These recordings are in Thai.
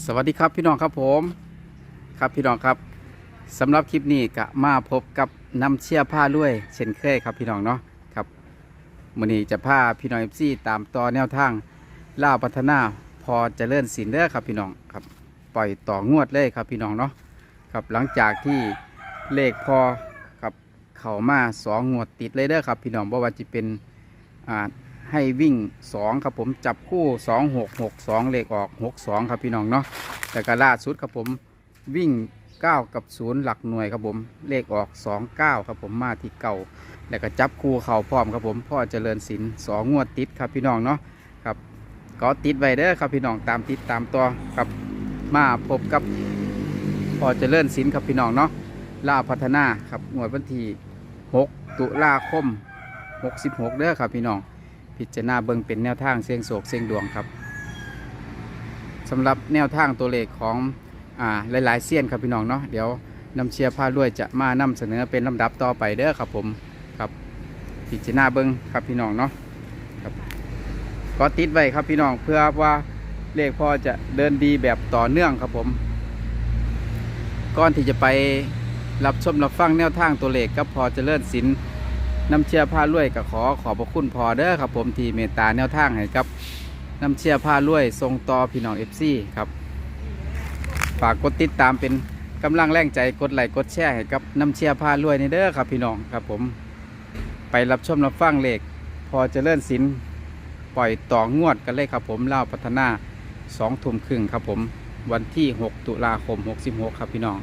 สวัสดีครับพี่น้องครับผมครับพี่น้องครับสำหรับคลิปนี้ก็มาพบกับน้ำเชี่ยผ้าด้วย เช่นเคยครับพี่น้องเนาะครับมื้อนี้จะพาพี่น้องเอฟซีตามต่อแนวทางล่าพัฒนาพอจเจริญสินเด้อครับพี่น้องครับปล่อยต่องวดเลยครับพี่น้องเนาะครับหลังจากที่เลขพอครับเข้ามาสองงวดติดเลยเด้อครับพี่น้องบ่ว่าจะเป็นอ่า ให้วิ่ง 2 ครับผมจับคู่ 2 6 6 2 เลขออก 6 2 ครับพี่น้องเนาะแต่ก็ล่าสุดครับผมวิ่ง 9 กับ 0 หลักหน่วยครับผมเลขออก 2 9 ครับผมมาที่เก่า แล้วก็จับคู่เข่าพร้อมครับผมพ่อเจริญศิลป์สองงวดติดครับพี่น้องเนาะครับก็ติดไว้เด้อครับพี่น้องตามติดตามตัวครับมาพบกับพ่อเจริญศิลป์ครับพี่น้องเนาะล่าพัฒนาครับงวดวันที่6ตุลาคม 66 เด้อครับพี่น้อง พิจารณาเบิ่งเป็นแนวทางเสียงโศกเสียงดวงครับสำหรับแนวทางตัวเลขของอ่าหลายๆเสี้ยนครับพี่น้องเนาะเดี๋ยวนำเชียร์ผ้าด้วยจะมานำเสนอเป็นลำดับต่อไปเด้อครับผมครับพิจารณาเบิ่งครับพี่น้องเนาะครับก็ติดไว้ครับพี่น้องเพื่อว่าเลขพอจะเดินดีแบบต่อเนื่องครับผมก่อนที่จะไปรับชมรับฟังแนวทางตัวเลขกับพอเจริญศิลป์น้ น้ำเชื่อผ้าลวยก็ขอขอบพระคุณพอเด้อครับผมที่เมตตาแนวทางให้กับน้ำเชื่อผ้าลวยทรงต่อพี่น้องเอฟซีครับฝากกดติดตามเป็นกำลังแรงใจกดไลค์กดแชร์ให้กับน้ำเชื่อผ้าลวยในเด้อครับพี่น้องครับผมไปรับชมรับฟังเลขพอเจะเลื่อนสินปล่อยต่องวดกันเลยครับผมเล่าพัฒนาสองทุ่มครึ่งครับผมวันที่ 6 ตุลาคม 66 ครับพี่น้อง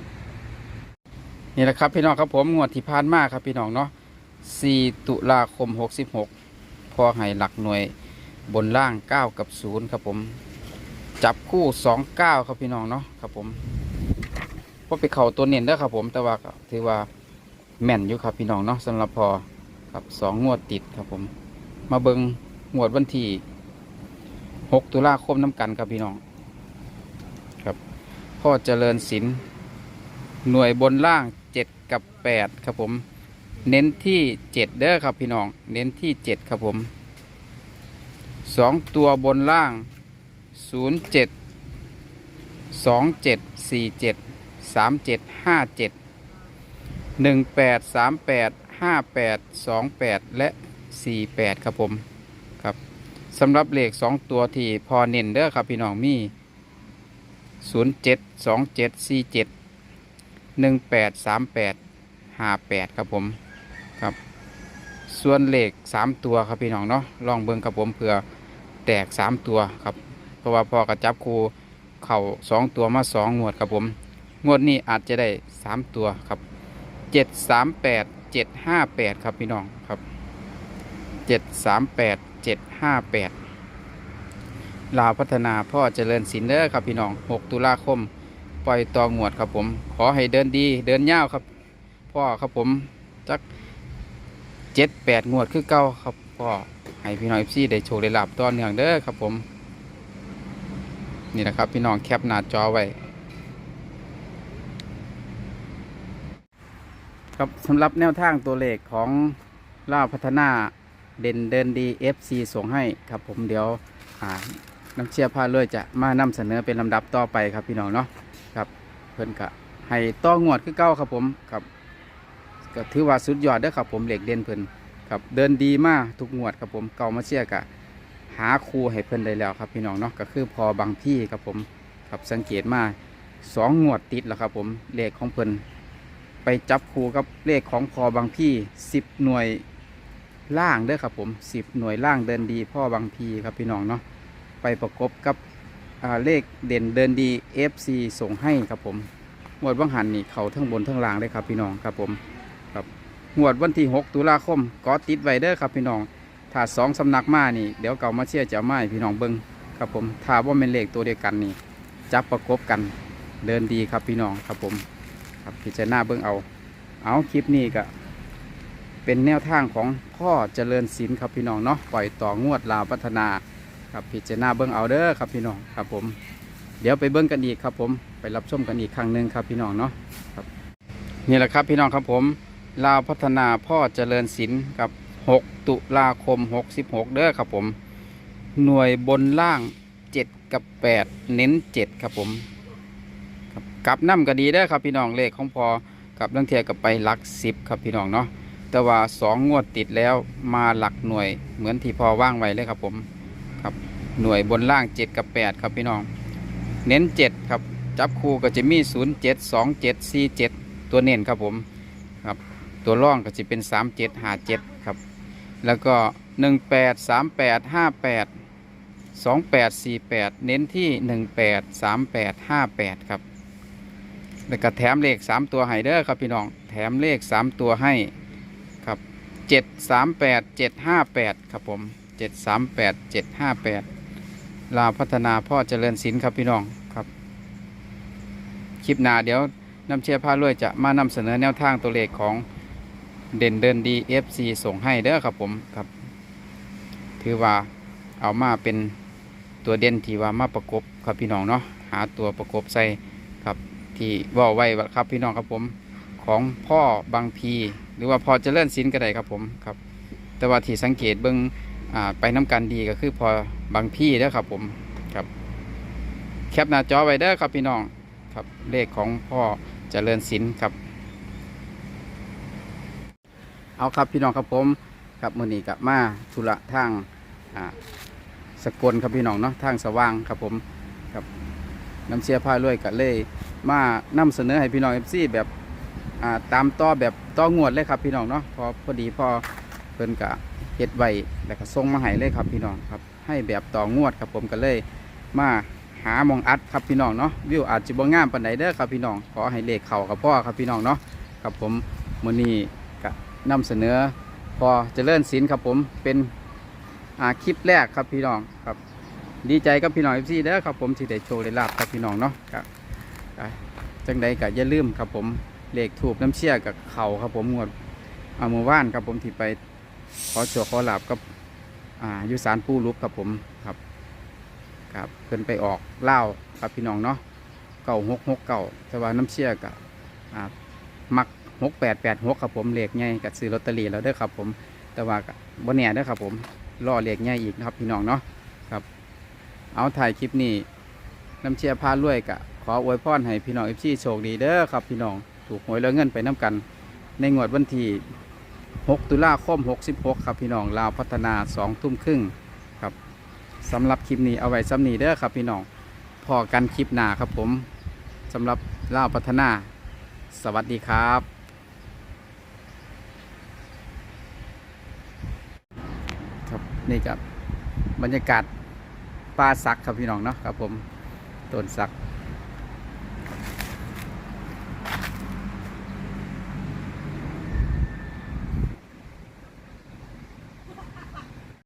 นี่แหละครับพี่น้องครับผมงวดที่ผ่านมาครับพี่น้องเนาะ 4 ตุลาคม 66 พอให้หลักหน่วยบนล่าง 9 กับ 0 ครับผม จับคู่ 29 ครับพี่น้องเนาะครับผมพอไปเข่าตัวเน้นเด้อครับผมแต่ว่าถือว่าแม่นอยู่ครับพี่น้องเนาะสำหรับพอครับสองงวดติดครับผม มาเบิงงวดวันที่ 6 ตุลาคมน้ำกันครับพี่น้องครับพ่อเจริญศิลป์หน่วยบนล่าง 7 กับ 8 ครับผม เน้นที่เจ็ดเด้อครับพี่น้อง เน้นที่เจ็ดครับผมสองตัวบนล่างศูนย์เจ็ดสองเจ็ดสี่เจ็ดสามเจ็ดห้าเจ็ดหนึ่งแปดสามแปดห้าแปดสองแปดและสี่แปดครับผมครับสำหรับเลขสองตัวที่พอเน้นเด้อครับพี่น้องมีศูนย์เจ็ดสองเจ็ดสี่เจ็ดหนึ่งแปดสามแปดห้าแปดครับผม ครับ ส่วนเหลขสามตัวครับพี่น้องเนาะลองเบิ่งครับผมเผื่อแตกสามตัวครับ เพราะว่าพอกระจับครูเข่าสองตัวมาสองงวดครับผมงวดนี้อาจจะได้สามตัวครับเจ็ดสามแปดเจ็ดห้าแปดครับพี่น้องครับเจ็ดสามแปดเจ็ดห้าแปดลาวพัฒนาพ่อเจริญสินเด้อครับพี่น้องหกตุลาคมปล่อยต่องวดครับผม ขอให้เดินดีเดินยาวครับ พ่อครับผมจัก จ็ดแปดงวดคือเก้าครับพ่อให้พี่น้องเอฟซีได้โชว์ได้ลาบต่อเนื่องเด้อครับผม นี่นะครับพี่น้องแคปหน้าจอไว้ครับสำหรับแนวทางตัวเลขของล่าพัฒนาเด่นเดินดี FC ส่งให้ครับผมเดี๋ยวน้ำเชียร์พาเลยจะมานำเสนอเป็นลำดับต่อไปครับพี่น้องเนาะครับเพิ่นกะให้ต่องวดคือเก้าครับผมครับ ก็ถือว่าสุดยอดเด้อครับผมเหล็กเด่นเพิ่นครับเดินดีมากทุกงวดครับผมเก่ามาเชียกะหาครูให้เพิ่นได้แล้วครับพี่น้องเนาะก็คือพอบางพี่ครับผมครับสังเกตมาสองงวดติดแล้วครับผมเลขของเพิ่นไปจับครูกับเลขของพอบางพี่สิบหน่วยล่างเด้อครับผมสิบหน่วยล่างเดินดี พ่อบางพี่ครับพี่น้องเนาะไปประกบกับเลขเด่นเดินดี FC ส่งให้ครับผมงวดว่างหันนี่เขาทั้งบนทั้งล่างเลยครับพี่น้องครับผม งวดวันที่ 6 ตุลาคมก็ติดไวเด้อครับพี่น้องถ้าสองสำนักมานี่ เดี๋ยวเก่ามาเชียร์จะเอาไม้พี่น้องเบิ้งครับผมถ้าว่าเป็นเลขตัวเดียวกันนี่ จับประกบกันเดินดีครับพี่น้องครับผม ครับพิจารณาเบิ้งเอา เอาคลิปนี้ก็เป็นแนวทางของพ่อเจริญศิลป์ครับพี่น้องเนาะปล่อยต่องวดลาวพัฒนาครับพิจารณาเบิ้งเอาเด้อครับพี่น้องครับผม เดี๋ยวไปเบิ้งกันอีกครับผมไปรับชมกันอีกครั้งหนึ่งครับพี่น้องเนาะครับนี่แหละครับพี่น้องครับผม ลาวพัฒนาพ่อเจริญศิลป์กับ 6 ตุลาคม 66 เด้อครับผม หน่วยบนล่าง 7 กับแปดเน้นเจ็ดครับผมขับกลับน้ำก็ดีได้อครับพี่น้องเลขของพอกับเรื่องเทียกับไปหลักสิบครับพี่น้องเนาะแต่ว่าสองงวดติดแล้วมาหลักหน่วยเหมือนที่พอว่างไว้เลยครับผมครับหน่วยบนล่างเจ็ดกับแปดครับพี่น้อง เน้นเจ็ดครับ จับคู่ก็จะมีศูนย์เจ็ดสองเจ็ดสี่เจ็ดตัวเน้นครับผม ตัวร่องก็จะเป็นสามเจ็ดห้าเจ็ดครับ แล้วก็หนึ่งแปดสามแปดห้าแปดสองแปดสี่แปดเน้นที่หนึ่งแปดสามแปดห้าแปดครับแล้วก็แถมเลขสามตัวให้เด้อครับพี่น้องแถมเลขสามตัวให้ครับเจ็ดสามแปดเจ็ดห้าแปดครับผมเจ็ดสามแปดเจ็ดห้าแปดลาพัฒนาพ่อเจริญศิลป์ครับพี่น้องครับ คลิปหน้าเดี๋ยวน้ำเชียร์พารวยจะมานำเสนอแนวทางตัวเลขของ เด่นเดินดี FC ส่งให้เด้อครับผมครับ ถือว่าเอามาเป็นตัวเด่นที่ว่ามาประกบครับพี่น้องเนาะหาตัวประกบใส่ครับที่ว่าไว้ครับพี่น้องครับผมของพ่อบางพี หรือว่าพอเจริญศิลป์ก็ได้ครับผมครับ แต่ว่าที่สังเกตเบิ้งอ่าไปน้ำกันดีก็คือพอบางพี่เด้อครับผมครับ แคปหน้าจอไว้เด้อครับพี่น้องครับเลขของพ่อเจริญศิลป์ครับ เอาครับพี่น้องครับผมครับมือนี้กับมาธุระทางสกลครับพี่น้องเนาะทางสว่างครับผมกับน้ำเชียผ้าลวยกับเลยมานำเสนอให้พี่น้องเอฟซีแบบตามต่อแบบต่องวดเลยครับพี่น้องเนาะพอพอดีพอเพิ่นกะเฮ็ดไว้แล้วก็ส่งมาให้เลยครับพี่น้องครับให้แบบต่องวดครับผมก็เลยมาหามองอัดครับพี่น้องเนาะวิวอาจจะบ่งามปานใดเด้อครับพี่น้องขอให้เลขเข่ากับพ่อครับพี่น้องเนาะครับผมมือนี้ นำเสนอพอจเจริญศิลป์ครับผมเป็นคลิปแรกครับพี่น้องครับ ดีใจกับพี่น้องเอฟซีเด้อครับผมที่ได้โชว์ได้ลาบครับพี่น้องเนาะครับจังใดก็อย่าลืมครับผมเลขถูกน้ำเชี่ยกับเข่าครับผมงวดเอามือว่านครับผมที่ไปขอโชว์ขอลาบกับยุสารปูลุกครับผมครับครับเพิ่นไปออกเล่าครับพี่น้องเนาะเก่าหกหกเก่าแต่ว่าน้ำเชี่ยกับ หกแปดแปดหกครับผมเลขใหญ่กับซื้อลอตเตอรี่แล้วเด้อครับผมแต่ว่าบ่แน่เด้อครับผมรอเลขใหญ่อีกนะครับพี่น้องเนาะครับ เอาถ่ายคลิปนี้น้ำเชียร์พารวยกะขออวยพรให้พี่น้องเอฟซีโชคดีเด้อครับพี่น้องถูกหวยแล้วเงินไปน้กัน ในงวดวันที่ 6 ตุลาคม 66 ครับพี่น้องลาวพัฒนา2ทุ่มครึ่งครับสำหรับคลิปนี้เอาไว้ซ้ำนี้เด้อครับพี่น้องพอกันคลิปหน้าครับผมสำหรับลาวพัฒนา สวัสดีครับ ครับ นี่ครับบรรยากาศป่าสักครับพี่น้องเนาะครับผมต้นสัก